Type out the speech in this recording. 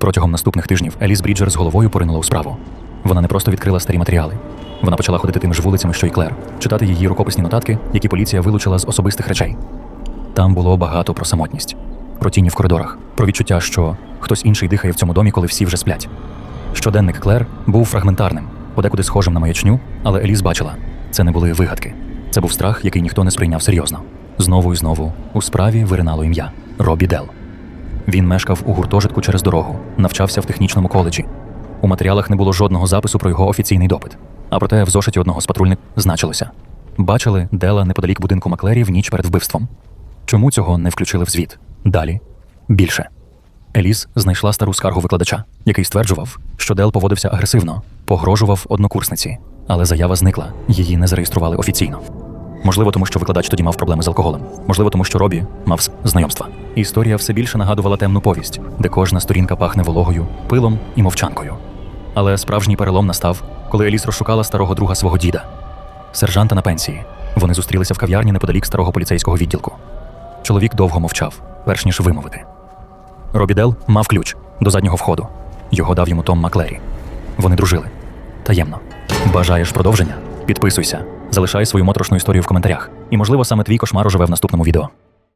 Протягом наступних тижнів Еліс Бріджер з головою поринула у справу. Вона не просто відкрила старі матеріали. Вона почала ходити тими ж вулицями, що й Клер, читати її рукописні нотатки, які поліція вилучила з особистих речей. Там було багато про самотність, про тіні в коридорах, про відчуття, що хтось інший дихає в цьому домі, коли всі вже сплять. Щоденник Клер був фрагментарним, подекуди схожим на маячню, але Еліс бачила це не були вигадки. Це був страх, який ніхто не сприйняв серйозно. Знову і знову у справі виринало ім'я Робі Дел. Він мешкав у гуртожитку через дорогу, навчався в технічному коледжі. У матеріалах не було жодного запису про його офіційний допит. А проте в зошиті одного з патрульних значилося: бачили Дела неподалік будинку Маклері в ніч перед вбивством. Чому цього не включили в звіт? Далі більше. Еліс знайшла стару скаргу викладача, який стверджував, що Дел поводився агресивно, погрожував однокурсниці, але заява зникла, її не зареєстрували офіційно. Можливо, тому що викладач тоді мав проблеми з алкоголем. Можливо, тому що Робі мав знайомства. Історія все більше нагадувала темну повість, де кожна сторінка пахне вологою, пилом і мовчанкою. Але справжній перелом настав, коли Еліс розшукала старого друга свого діда, сержанта на пенсії. Вони зустрілися в кав'ярні неподалік старого поліцейського відділку. Чоловік довго мовчав, перш ніж вимовити. Робі Дел мав ключ до заднього входу. Його дав йому Том Маклері. Вони дружили. Таємно. Бажаєш продовження? Підписуйся, залишай свою моторошну історію в коментарях. І, можливо, саме твій кошмар оживе в наступному відео.